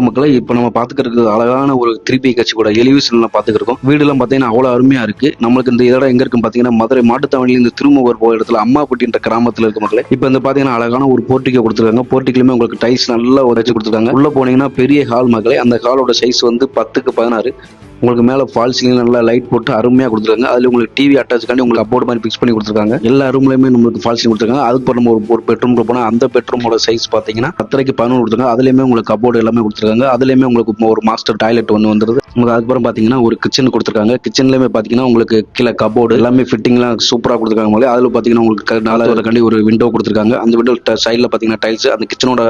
மக்களை இப்போ நம்ம பார்த்துக்கிறது அழகான ஒரு திருப்பி கட்சி கூட எலிவிஷன்லாம் பார்த்துக்கிறோம் வீடுலாம் பார்த்தீங்கன்னா அவ்வளோ அருமையாக இருக்கு. நம்மளுக்கு இந்த இடம் எங்க இருக்குன்னு பார்த்தீங்கன்னா மதுரை மாட்டுத்தாவணியில் இந்த திருமூவர் போகிற இடத்துல அம்மாப்பட்டின்ற கிராமத்தில் இருக்க மக்களை இப்போ வந்து பார்த்தீங்கன்னா அழகான ஒரு போர்ட்டிகோ கொடுத்துருக்காங்க. போர்ட்டிக்கலுமே உங்களுக்கு டைல்ஸ் நல்லா உரைச்சு கொடுத்துருக்காங்க. உள்ள போனீங்கன்னா பெரிய ஹால் மக்களே அந்த ஹாலோட சைஸ் வந்து பத்துக்கு பதினாறு. உங்களுக்கு மேலே ஃபால் சீலிங் நல்லா லைட் போட்டு அருமையாக கொடுத்துருக்காங்க. அதில் உங்களுக்கு டிவி அட்டாச் பண்ணி உங்களுக்கு அப்போர்ட் மாதிரி ஃபிக்ஸ் பண்ணி கொடுத்துருக்காங்க. எல்லா ரூம்லையுமே நம்மளுக்கு ஃபால் சீலிங் கொடுத்துருக்காங்க. அதுக்கு நம்ம ஒரு ஒரு பெட்ரூம் போனால் அந்த பெட்ரூமோட சைஸ் பார்த்தீங்கன்னா பத்தரைக்கு பதினொன்று கொடுத்துருக்காங்க. அதுலேயுமே உங்களுக்கு கபோர்டு எல்லாமே கொடுத்துருக்காங்க. அதுலேயுமே உங்களுக்கு ஒரு மாஸ்டர் டாய்லெட் ஒன்று வந்துருது. உங்களுக்கு அதுக்கப்புறம் பார்த்தீங்கன்னா ஒரு கிச்சன் கொடுத்துருக்காங்க. கிச்சன்லேயுமே பார்த்தீங்கன்னா உங்களுக்கு கீழே கபோர்டு எல்லாமே ஃபிட்டிங்லாம் சூப்பராக கொடுத்துருக்காங்க போல. அதில் பார்த்தீங்கன்னா உங்களுக்கு நாலாவது கண்டி ஒரு விண்டோ கொடுத்துருக்காங்க. அந்த விண்டோ சைடில் பார்த்தீங்கன்னா டைல்ஸ் அந்த கிச்சனோட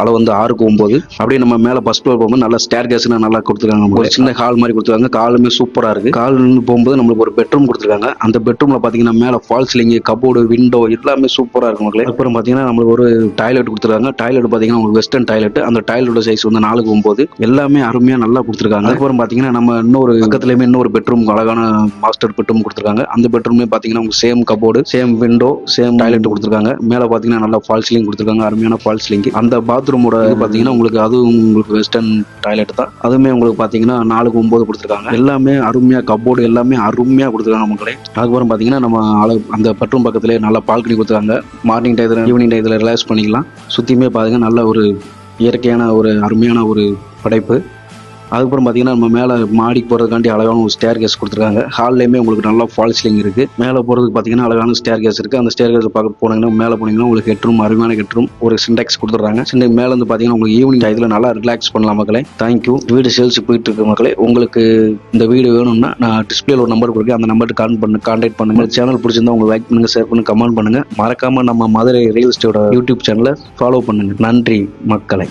அளவு வந்து ஆறுக்கு ஒம்பது. அப்படியே நம்ம மேலே ஃபஸ்ட் ஃப்ளோர் போகும்போது நல்லா ஸ்டேர் கேஸ்லாம் நல்லா கொடுத்துருக்காங்க. ஒரு சின்ன ஹால் மாதிரி கொடுத்துருக்காங்க. காலுமே சூப்பராக இருக்கு. கால் போகும்போது நம்மளுக்கு ஒரு பெட்ரூம் கொடுத்துருக்காங்க. அந்த பெட்ரூம்ல பார்த்தீங்கன்னா மேலே ஃபால் சீலிங் கபோர்டு விண்டோ எல்லாமே சூப்பராக இருக்கும் மக்களே. அப்புறம் பார்த்தீங்கன்னா நம்மளுக்கு ஒரு டாய்லெட் கொடுத்துருக்காங்க. டாய்லெட் பார்த்தீங்கன்னா உங்களுக்கு வெஸ்டர்ன் டாய்லெட் அந்த டாய்லெட்டோட சைஸ் வந்து நாலுக்கு ஒம்பது. எல்லாமே அருமையாக நல்லா கொடுத்துருக்காங்க. அதுக்கப்புறம் பார்த்தீங்கன்னா நம்ம இன்னொரு பக்கத்துலேயுமே இன்னொரு பெட்ரூம் அழகான மாஸ்டர் பெட்ரூம் கொடுத்துருக்காங்க. அந்த பெட்ரூம்லேயே பார்த்தீங்கன்னா உங்களுக்கு same cupboard same window same toilet கொடுத்துருக்காங்க. மேலே பார்த்தீங்கன்னா நல்லா ஃபால் சீலிங் கொடுத்துருக்காங்க. அருமையான ஃபால் சீலிங் அந்த பாத்ரூமோட பார்த்தீங்கன்னா உங்களுக்கு அதுவும் உங்களுக்கு வெஸ்டர்ன் டாய்லெட் தான். அதுவுமே உங்களுக்கு பார்த்தீங்கன்னா நாலுக்கு ஒம்பது கொடுத்துருக்காங்க. எல்லாமே அருமையாக கப்போர்டு எல்லாமே அருமையாக கொடுத்துருக்காங்க மக்களே. அதுக்கப்புறம் பார்த்தீங்கன்னா நம்ம அழகு அந்த பெட்ரூம் பக்கத்துலேயே நல்லா பால்கனி கொடுத்துருக்காங்க. மார்னிங் டயத்தில் ஈவினிங் டயத்தில் ரிலாக்ஸ் பண்ணிக்கலாம். சுற்றியுமே பார்த்தீங்கன்னா நல்ல ஒரு இயற்கையான ஒரு அருமையான ஒரு படைப்பு. அதுக்கப்புறம் பார்த்தீங்கன்னா நம்ம மேலே மாடிக்கு போகிறதுக்காண்டி அழகான ஒரு ஸ்டேர் கேஸ் கொடுத்துருக்காங்க. ஹால்லையுமே உங்களுக்கு நல்லா ஃபால் சீலிங் இருக்குது மேலே போகிறதுக்கு பார்த்தீங்கன்னா அழகான ஸ்டேர் கேஸ் இருக்குது அந்த ஸ்டேர் கேஸ் பார்க்க போனீங்கன்னா மேலே போனீங்கன்னா உங்களுக்கு ஹெட்ரூம் அருமையான ஹெட்ரூம் ஒரு சிண்டெக்ஸ் கொடுத்துட்றாங்க. சிண்டெக் மேலே வந்து பார்த்தீங்கன்னா உங்களுக்கு ஈவினிங் டயத்தில் நல்லா ரிலாக்ஸ் பண்ணலாம் மக்களே. தேங்க்யூ வீடு சேல்ஸ் போயிட்டு இருக்க மக்களே. உங்களுக்கு இந்த வீடு வேணும்னா நான் டிஸ்பிளேல ஒரு நம்பர் கொடுக்கேன் அந்த நம்பருக்கு கான் பண்ணு கான்டாக்ட் பண்ணுங்க. சேனல் பிடிச்சிருந்தா உங்களுக்கு லைக் பண்ணுங்க ஷேர் பண்ணுங்க கமெண்ட் பண்ணுங்க. மறக்காம நம்ம மதுரை ரியல் எஸ்டேட்டோட யூடியூப் சேனலை ஃபாலோ பண்ணுங்க. நன்றி மக்களை.